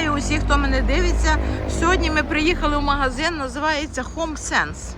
Вітаю усіх, хто мене дивиться. Сьогодні ми приїхали в магазин, називається Home Sense.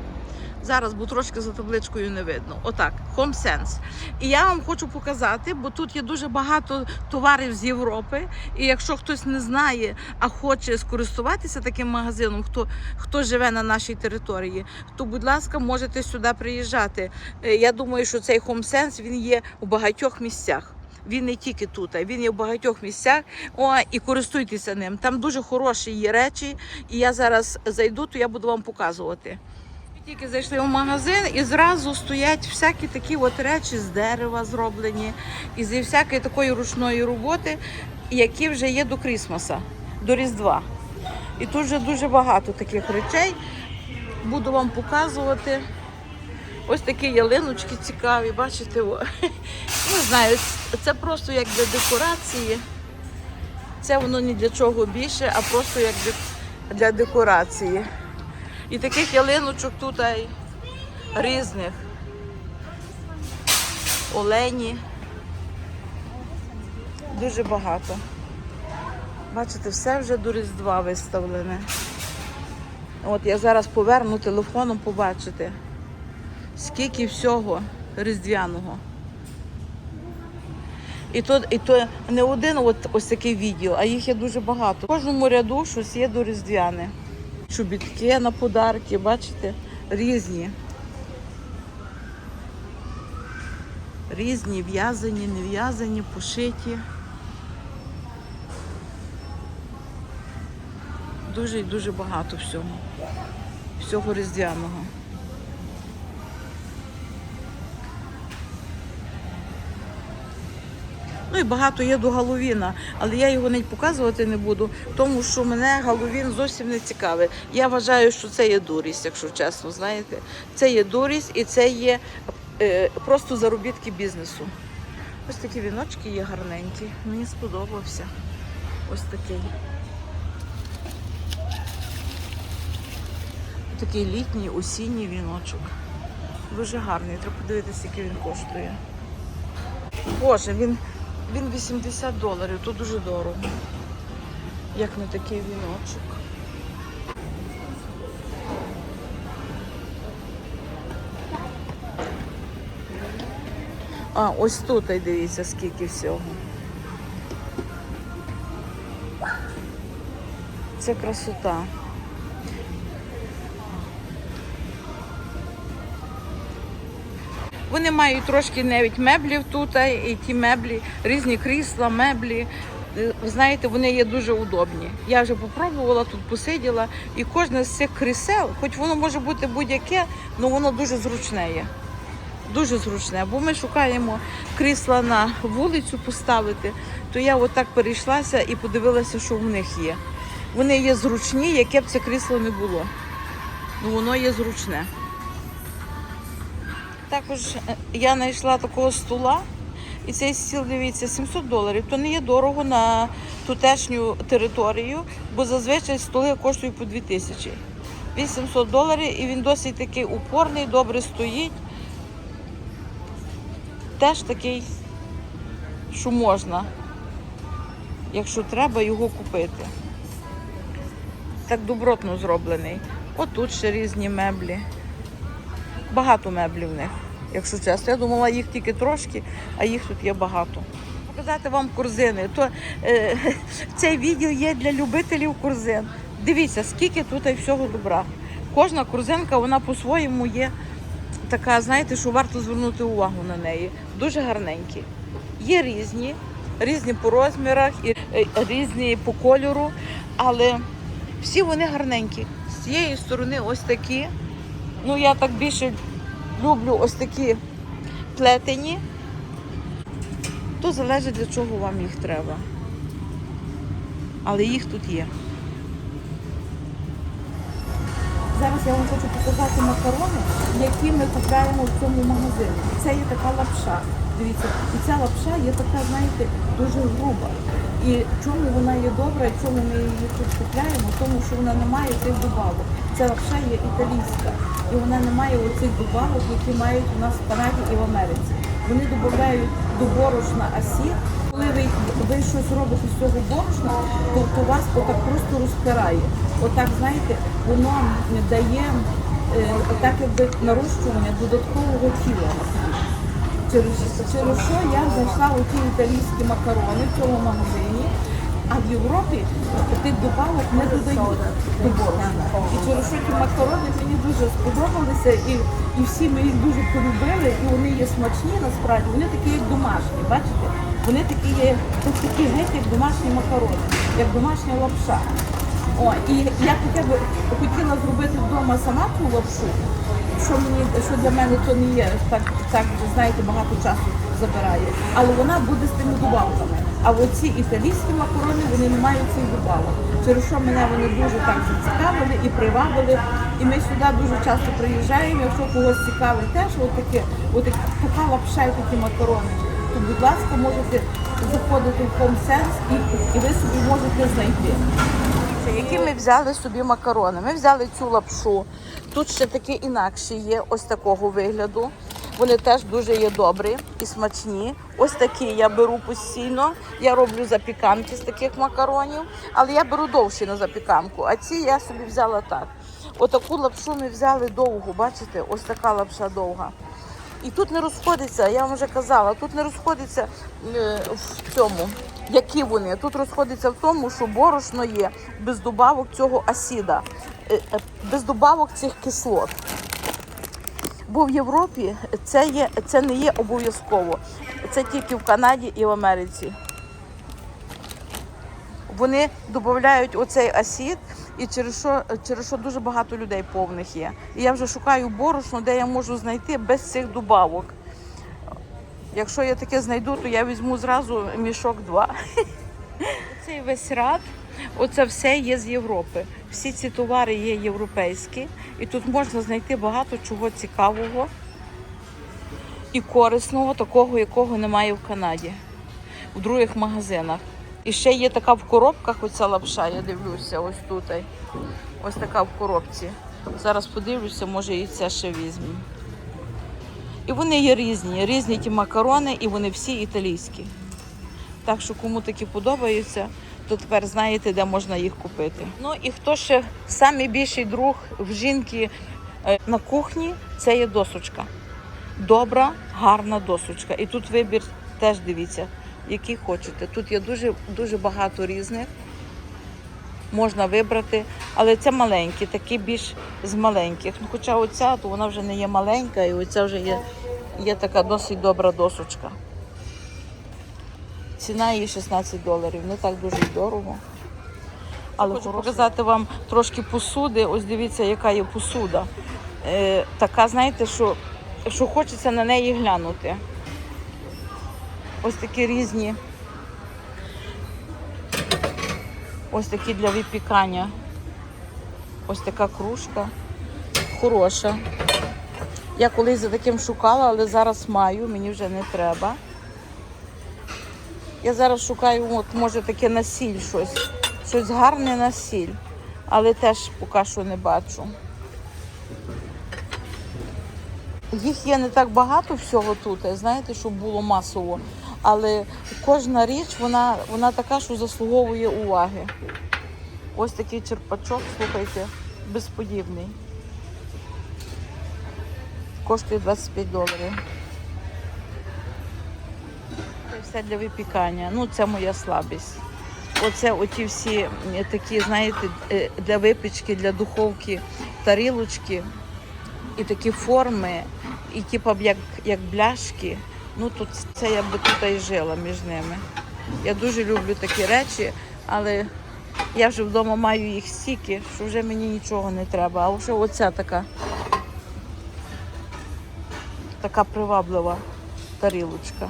Зараз, бо трошки за табличкою не видно. Отак, Home Sense. І я вам хочу показати, бо тут є дуже багато товарів з Європи. І якщо хтось не знає, а хоче скористуватися таким магазином, хто, хто живе на нашій території, то, будь ласка, можете сюди приїжджати. Е, Я думаю, що цей Home Sense він є у багатьох місцях. Він не тільки тут, а він є в багатьох місцях. О, і користуйтеся ним. Там дуже хороші є речі. І я зараз зайду, то я буду вам показувати. Тільки зайшли в магазин і зразу стоять всякі такі от речі з дерева зроблені, і зі всякої такої ручної роботи, які вже є до Крісмаса, до Різдва. І тут вже дуже багато таких речей. Буду вам показувати. Ось такі ялиночки цікаві, бачите? О. Не знаю, це просто як для декорації. Це воно ні для чого більше, а просто як для, декорації. І таких ялиночок тут ай, різних. Олені. Дуже багато. Бачите, все вже до Різдва виставлене. От я зараз поверну телефоном побачите, скільки всього різдвяного. І то, і то не один от, ось такий відео, а їх є дуже багато. В кожному ряду щось є до різдвяне. Чобітки на подарки, бачите, різні. Різні, в'язані, не в'язані, пошиті. Дуже і дуже багато всього. Всього різдвяного. Ну і багато є до Галовіна, але я його навіть показувати не буду, тому що мене Галовін зовсім не цікавий. Я вважаю, що це є дурість, якщо чесно, знаєте. Це є дурість і це є е, просто заробітки бізнесу. Ось такі віночки є гарненькі. Мені сподобався. Ось такий. Такий літній, осінній віночок. Дуже гарний. Треба подивитися, скільки він коштує. Боже, він, він 80 доларів, то дуже дорого. Як на такий віночок. А, ось тут дивіться, скільки всього. Це красота. Вони мають трошки навіть меблів тут, і ті меблі, різні крісла, меблі. Е, Ви знаєте, вони є дуже удобні. Я вже попробувала тут посиділа, і кожне з цих крісел, хоч воно може бути будь-яке, але воно дуже зручне є. Дуже зручне, бо ми шукаємо крісла на вулицю поставити, то я отак перейшлася і подивилася, що в них є. Вони є зручні, яке б це крісло не було. Ну воно є зручне. Також е, я знайшла такого стула, і цей стіл, дивіться, 700 доларів. То не є дорого на тутешню територію, бо зазвичай столи коштують по 2000. 800 доларів і він досить такий упорний, добре стоїть. Теж такий, що можна, якщо треба, його купити. Так добротно зроблений. Отут ще різні меблі. Багато меблів в них, якщо чесно. Я думала, їх тільки трошки, а їх тут є багато. Показати вам корзини. То е, це відео є для любителів корзин. Дивіться, скільки тут і всього добра. Кожна корзинка, вона по-своєму є така, знаєте, що варто звернути увагу на неї. Дуже гарненькі. Є різні, різні по розмірах, і е, різні по кольору, але всі вони гарненькі. З цієї сторони ось такі. Ну, я так більше люблю ось такі плетені. То залежить для чого вам їх треба. Але їх тут є. Зараз я вам хочу показати макарони, які ми купуємо в цьому магазині. Це є така лапша. Дивіться, і ця лапша є така, знаєте, дуже груба. І чому вона є добра, і чому ми її тут купляємо? Тому що вона не має цих добавок. Ця лапша є італійська, і вона не має оцих добавок, які мають у нас в Канаді і в Америці. Вони додають до борошна асі Коли ви, ви щось робите з цього борошна, то, то вас отак просто розпирає. Отак, знаєте, воно дає е, так якби нарощування додаткового тіла. Через, через що я знайшла оті італійські макарони в цьому магазині, а в Європі тих добавок не додають до. І через що ті макарони мені дуже сподобалися, і, і всі ми їх дуже полюбили, і вони є смачні насправді, вони такі як домашні, бачите? Вони такі є, такі геть, як домашні макарони, як домашня лапша. О, і я хоча б хотіла зробити вдома сама ту лапшу, що мені що для мене то не є так, так знаєте, багато часу забирає. Але вона буде з тими добавками. А оці італійські макарони вони не мають цих добавок. Через що мене вони дуже так зацікавили і привабили. І ми сюди дуже часто приїжджаємо. Якщо когось цікавить теж отаке, отаке, така лапша такі макарони, то будь ласка, можете заходити в Home Sense і, і ви собі можете знайти. Які ми взяли собі макарони? Ми взяли цю лапшу. Тут ще такі інакші є, ось такого вигляду. Вони теж дуже є добрі і смачні. Ось такі я беру постійно. Я роблю запіканки з таких макаронів, але я беру довші на запіканку. А ці я собі взяла так. Отаку лапшу ми взяли довгу, бачите? Ось така лапша довга. І тут не розходиться, я вам вже казала, тут не розходиться е, в цьому, які вони. Тут розходиться в тому, що борошно є без добавок цього асіда, е, е, без добавок цих кислот. Бо в Європі це, є, це не є обов'язково. Це тільки в Канаді і в Америці. Вони додають оцей асід, і через що, через що дуже багато людей повних є. І я вже шукаю борошно, де я можу знайти без цих добавок. Якщо я таке знайду, то я візьму зразу мішок два. Цей весь ряд, оце все є з Європи. Всі ці товари є європейські, і тут можна знайти багато чого цікавого і корисного, такого, якого немає в Канаді, в других магазинах. І ще є така в коробках, оця лапша, я дивлюся, ось тут. Ось така в коробці. Зараз подивлюся, може і це ще візьму. І вони є різні, різні ті макарони, і вони всі італійські. Так що кому такі подобаються, то тепер знаєте, де можна їх купити. Ну і хто ще самий більший друг в жінки е, на кухні, це є досочка. Добра, гарна досочка. І тут вибір теж дивіться, який хочете. Тут є дуже, дуже багато різних. Можна вибрати, але це маленькі, такі більш з маленьких. Ну, хоча оця, то вона вже не є маленька, і оця вже є, є така досить добра досочка. Ціна її 16 доларів, не так дуже дорого. Але хочу показати вам трошки посуди. Ось дивіться, яка є посуда. Е, така, знаєте, що, що хочеться на неї глянути. Ось такі різні. Ось такі для випікання. Ось така кружка. Хороша. Я колись за таким шукала, але зараз маю, мені вже не треба. Я зараз шукаю, от, може, таке насіль щось. Щось гарне насіль. Але теж поки що не бачу. Їх є не так багато всього тут, знаєте, щоб було масово. Але кожна річ, вона, вона така, що заслуговує уваги. Ось такий черпачок, слухайте, безподібний. Коштує 25 доларів. Це все для випікання. Ну, це моя слабість. Оце оті всі такі, знаєте, е, для випічки, для духовки тарілочки і такі форми, і типу як, як бляшки. Ну тут це я би тут і жила між ними. Я дуже люблю такі речі, але я вже вдома маю їх стільки, що вже мені нічого не треба. А вже оця така, така приваблива тарілочка.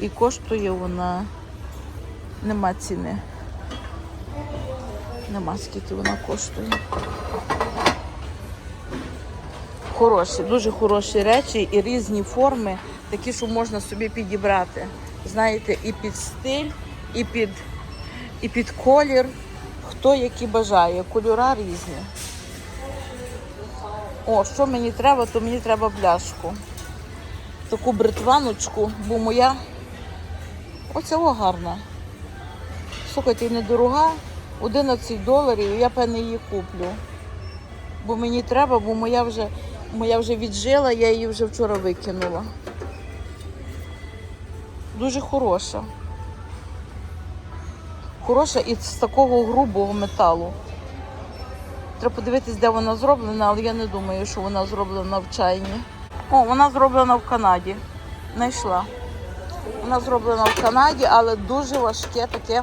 І коштує вона, нема ціни. Нема скільки вона коштує. Хороші, дуже хороші речі і різні форми, такі, що можна собі підібрати. Знаєте, і під стиль, і під, і під колір. Хто який бажає. Кольора різні. О, що мені треба, то мені треба бляшку. Таку бритваночку, бо моя Оця о гарна. Слухайте, недорога, 11 доларів, і я певне її куплю. Бо мені треба, бо моя вже, моя вже віджила, я її вже вчора викинула. Дуже хороша. Хороша і з такого грубого металу. Треба подивитись, де вона зроблена, але я не думаю, що вона зроблена в чайні. О, вона зроблена в Канаді. Знайшла. Вона зроблена в Канаді, але дуже важке таке,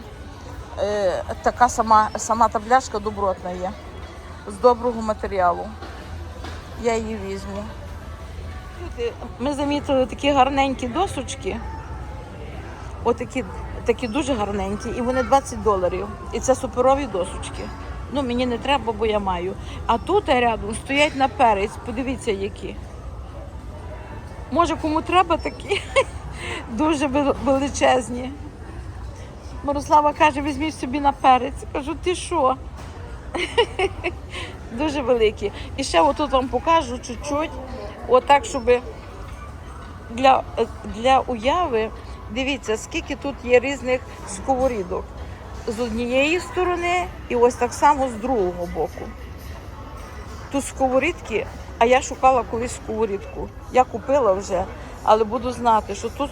е, така сама, сама та бляшка добротна є. З доброго матеріалу. Я її візьму. Ми замітили такі гарненькі досочки. Отакі такі дуже гарненькі, і вони 20 доларів. І це суперові досочки. Ну, мені не треба, бо я маю. А тут рядом стоять на перець. Подивіться, які. Може, кому треба такі? Дуже величезні. Мирослава каже, візьміть собі на перець. Кажу, ти що? Дуже великі. І ще отут вам покажу чуть-чуть, отак, щоб для, для уяви, дивіться, скільки тут є різних сковорідок. З однієї сторони і ось так само з другого боку. Тут сковорідки, а я шукала колись сковорідку. Я купила вже, але буду знати, що тут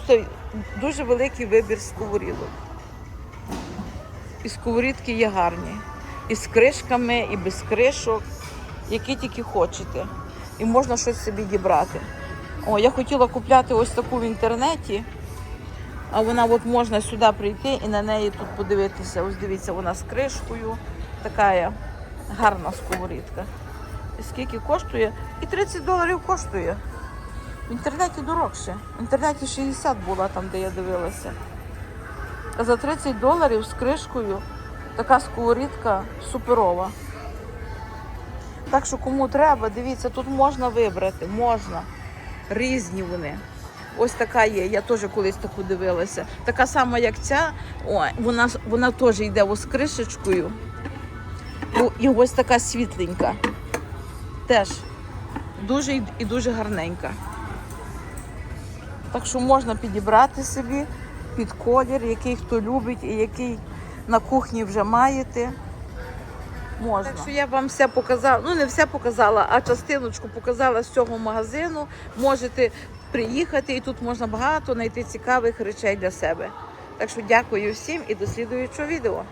дуже великий вибір сковорідок. І сковорідки є гарні. І з кришками, і без кришок, які тільки хочете. І можна щось собі дібрати. О, я хотіла купляти ось таку в інтернеті, а вона от можна сюди прийти і на неї тут подивитися. Ось дивіться, вона з кришкою. Така гарна сковорідка. Скільки коштує? І 30 доларів коштує. В інтернеті дорогше. В інтернеті 60 була там, де я дивилася. А за 30 доларів з кришкою така сковорідка суперова. Так що кому треба, дивіться, тут можна вибрати, можна. Різні вони. Ось така є. Я теж колись таку дивилася. Така сама, як ця. О, вона, вона теж йде ось кришечкою. І- І ось така світленька. Теж дуже і дуже гарненька. Так що можна підібрати собі під колір, який хто любить і який на кухні вже маєте. Можна. Так що я вам все показала, ну не все показала, а частиночку показала з цього магазину. Можете приїхати і тут можна багато знайти цікавих речей для себе. Так що дякую всім і до слідуючого відео.